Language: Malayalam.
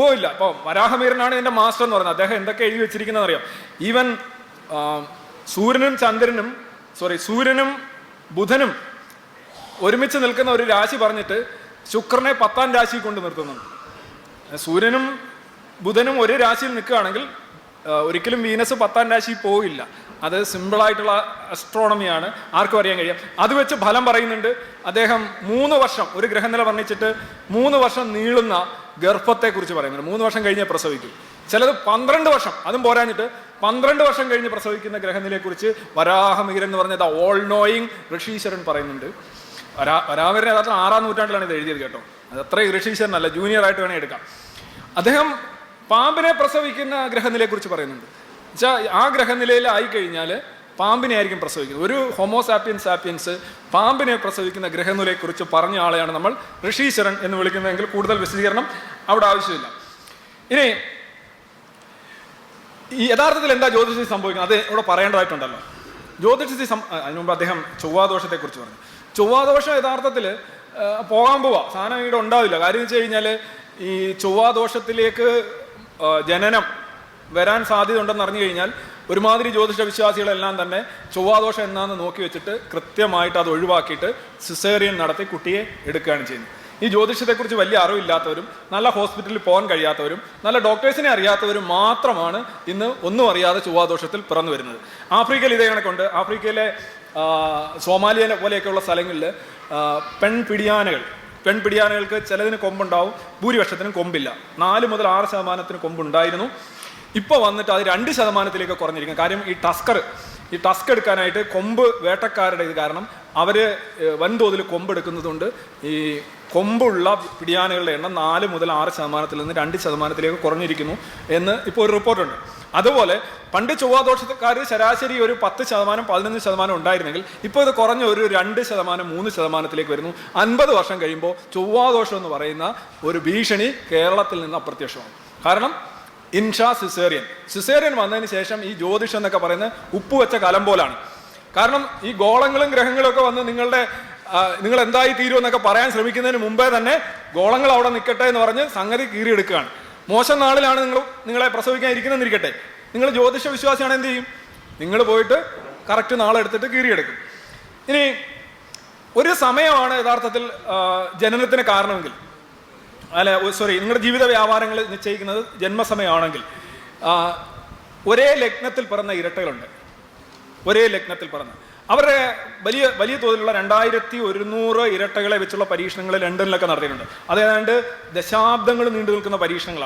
ക്ലൂവോ ഇല്ല വരാഹമീരനാണ് ഇതിന്റെ മാസ്റ്റർ എന്ന് പറയുന്നത്. അദ്ദേഹം എന്തൊക്കെ എഴുതി വെച്ചിരിക്കുന്നത് അറിയാം. ഈവൻ സൂര്യനും ചന്ദ്രനും സോറി സൂര്യനും ബുധനും ഒരുമിച്ച് നിൽക്കുന്ന ഒരു രാശി പറഞ്ഞിട്ട് ശുക്രനെ പത്താം രാശി കൊണ്ട് നിർത്തുന്നുണ്ട്. സൂര്യനും ബുധനും ഒരു രാശിയിൽ നിൽക്കുകയാണെങ്കിൽ ഒരിക്കലും വീനസ് പത്താം രാശി പോവില്ല. അത് സിമ്പിളായിട്ടുള്ള അസ്ട്രോണമിയാണ് ആർക്കും അറിയാൻ കഴിയാം. അത് വെച്ച് ഫലം പറയുന്നുണ്ട്. അദ്ദേഹം മൂന്ന് വർഷം ഒരു ഗ്രഹനില വർണിച്ചിട്ട് മൂന്ന് വർഷം നീളുന്ന ഗർഭത്തെക്കുറിച്ച് പറയുന്നുണ്ട് മൂന്ന് വർഷം കഴിഞ്ഞേ പ്രസവിക്കും. ചിലത് പന്ത്രണ്ട് വർഷം അതും പോരാഞ്ഞിട്ട് പന്ത്രണ്ട് വർഷം കഴിഞ്ഞ് പ്രസവിക്കുന്ന ഗ്രഹനിലയെക്കുറിച്ച് വരാഹമിഹിരൻ എന്ന് പറഞ്ഞത് ഓൾ നോയിങ് ഋഷീശ്വരൻ പറയുന്നുണ്ട്. വരാ വരാമരൻ യഥാർത്ഥം ആറാം നൂറ്റാണ്ടിലാണ് ഇത് എഴുതിയത് കേട്ടോ. അത് അത്ര ഋഷീശ്വരനല്ല ജൂനിയർ ആയിട്ട് വേണേൽ എടുക്കാം. അദ്ദേഹം പാമ്പിനെ പ്രസവിക്കുന്ന ഗ്രഹനിലയെക്കുറിച്ച് പറയുന്നുണ്ട്. വെച്ചാൽ ആ ഗ്രഹനിലയിൽ ആയിക്കഴിഞ്ഞാൽ പാമ്പിനെ ആയിരിക്കും പ്രസവിക്കുന്നത്. ഒരു ഹോമോസാപ്പിയൻ സാപ്പിയൻസ് പാമ്പിനെ പ്രസവിക്കുന്ന ഗ്രഹനിലയെ കുറിച്ച് പറഞ്ഞ ആളെയാണ് നമ്മൾ ഋഷീശ്വരൻ എന്ന് വിളിക്കുന്നതെങ്കിൽ കൂടുതൽ വിശദീകരണം അവിടെ ആവശ്യമില്ല. ഇനി ഈ യഥാർത്ഥത്തിൽ എന്താ ജ്യോതിഷത്തിൽ സംഭവിക്കുന്നത്? അത് ഇവിടെ പറയേണ്ടതായിട്ടുണ്ടല്ലോ. ജ്യോതിഷത്തിൽ സം- അതിനു മുമ്പ് അദ്ദേഹം ചൊവ്വാദോഷത്തെ കുറിച്ച് പറഞ്ഞു. ചൊവ്വാദോഷം യഥാർത്ഥത്തിൽ പോകാൻ പോവാ. സാധനം ഇവിടെ ഉണ്ടാവില്ല. കാര്യം വെച്ച് കഴിഞ്ഞാൽ ഈ ചൊവ്വാദോഷത്തിലേക്ക് ജനനം വരാൻ സാധ്യത ഉണ്ടെന്ന് അറിഞ്ഞു കഴിഞ്ഞാൽ ഒരുമാതിരി ജ്യോതിഷ വിശ്വാസികളെല്ലാം തന്നെ ചൊവ്വാദോഷം എന്നാന്ന് നോക്കി വെച്ചിട്ട് കൃത്യമായിട്ട് അത് ഒഴിവാക്കിയിട്ട് സിസേറിയൻ നടത്തി കുട്ടിയെ എടുക്കുകയാണ് ചെയ്യുന്നത്. ഈ ജ്യോതിഷത്തെക്കുറിച്ച് വലിയ അറിവില്ലാത്തവരും നല്ല ഹോസ്പിറ്റലിൽ പോകാൻ കഴിയാത്തവരും നല്ല ഡോക്ടേഴ്സിനെ അറിയാത്തവരും മാത്രമാണ് ഇന്ന് ഒന്നും അറിയാതെ ചൊവ്വാദോഷത്തിൽ പിറന്നു വരുന്നത്. ആഫ്രിക്കയിൽ ഇതേ കണക്കുണ്ട്. ആഫ്രിക്കയിലെ സോമാലിയ പോലെയൊക്കെയുള്ള സ്ഥലങ്ങളിൽ പെൺപിടിയാനകൾ പെൺപിടിയാനകൾക്ക് ചിലതിന് കൊമ്പുണ്ടാവും ഭൂരിപക്ഷത്തിനും കൊമ്പില്ല. നാല് മുതൽ ആറ് ശതമാനത്തിന് കൊമ്പുണ്ടായിരുന്നു. ഇപ്പോൾ വന്നിട്ട് അത് രണ്ട് ശതമാനത്തിലേക്ക് കുറഞ്ഞിരിക്കും. കാര്യം ഈ ടസ്കർ ഈ ടസ്ക് എടുക്കാനായിട്ട് കൊമ്പ് വേട്ടക്കാരുടെ ഇത് കാരണം അവർ വൻതോതിൽ കൊമ്പ് എടുക്കുന്നതുകൊണ്ട് ഈ കൊമ്പുള്ള പിടിയാനകളുടെ എണ്ണം നാല് മുതൽ ആറ് ശതമാനത്തിൽ നിന്ന് രണ്ട് ശതമാനത്തിലേക്ക് കുറഞ്ഞിരിക്കുന്നു എന്ന് ഇപ്പോൾ ഒരു റിപ്പോർട്ടുണ്ട്. അതുപോലെ പണ്ട് ചൊവ്വാദോഷക്കാർ ശരാശരി ഒരു പത്ത് ശതമാനം പതിനൊന്ന് ശതമാനം ഉണ്ടായിരുന്നെങ്കിൽ ഇപ്പോൾ ഇത് കുറഞ്ഞ ഒരു രണ്ട് ശതമാനം മൂന്ന് ശതമാനത്തിലേക്ക് വരുന്നു. അൻപത് വർഷം കഴിയുമ്പോൾ ചൊവ്വാദോഷം എന്ന് പറയുന്ന ഒരു ഭീഷണി കേരളത്തിൽ നിന്ന് അപ്രത്യക്ഷമാണ് കാരണം ഇൻഷാ സിസേറിയൻ. സിസേറിയൻ വന്നതിന് ശേഷം ഈ ജ്യോതിഷം എന്നൊക്കെ പറയുന്നത് ഉപ്പ് വെച്ച കലം പോലാണ്. കാരണം ഈ ഗോളങ്ങളും ഗ്രഹങ്ങളും ഒക്കെ വന്ന് നിങ്ങളുടെ നിങ്ങൾ എന്തായി തീരുമെന്നൊക്കെ പറയാൻ ശ്രമിക്കുന്നതിന് മുമ്പേ തന്നെ ഗോളങ്ങൾ അവിടെ നിൽക്കട്ടെ എന്ന് പറഞ്ഞ് സംഗതി കീറിയെടുക്കുകയാണ്. മോശം നാളിലാണ് നിങ്ങൾ നിങ്ങളെ പ്രസവിക്കാൻ ഇരിക്കുന്നെന്നിരിക്കട്ടെ നിങ്ങൾ ജ്യോതിഷ വിശ്വാസിയാണ് എന്ത് ചെയ്യും? നിങ്ങൾ പോയിട്ട് കറക്റ്റ് നാളെടുത്തിട്ട് കീറിയെടുക്കും. ഇനി ഒരു സമയമാണ് യഥാർത്ഥത്തിൽ ജനനത്തിന് കാരണമെങ്കിൽ. അല്ല സോറി നിങ്ങളുടെ ജീവിത വ്യാപാരങ്ങൾ നിശ്ചയിക്കുന്നത് ജന്മസമയമാണെങ്കിൽ ഒരേ ലഗ്നത്തിൽ പിറന്ന ഇരട്ടകളുണ്ട്. ഒരേ ലഗ്നത്തിൽ പിറന്ന. അവരുടെ വലിയ വലിയ തോതിലുള്ള രണ്ടായിരത്തി ഒരുന്നൂറ് ഇരട്ടകളെ വെച്ചുള്ള പരീക്ഷണങ്ങൾ ലണ്ടനിലൊക്കെ നടത്തിയിട്ടുണ്ട്. അതേതാണ്ട് ദശാബ്ദങ്ങൾ നീണ്ടു നിൽക്കുന്ന പരീക്ഷണങ്ങളാണ്.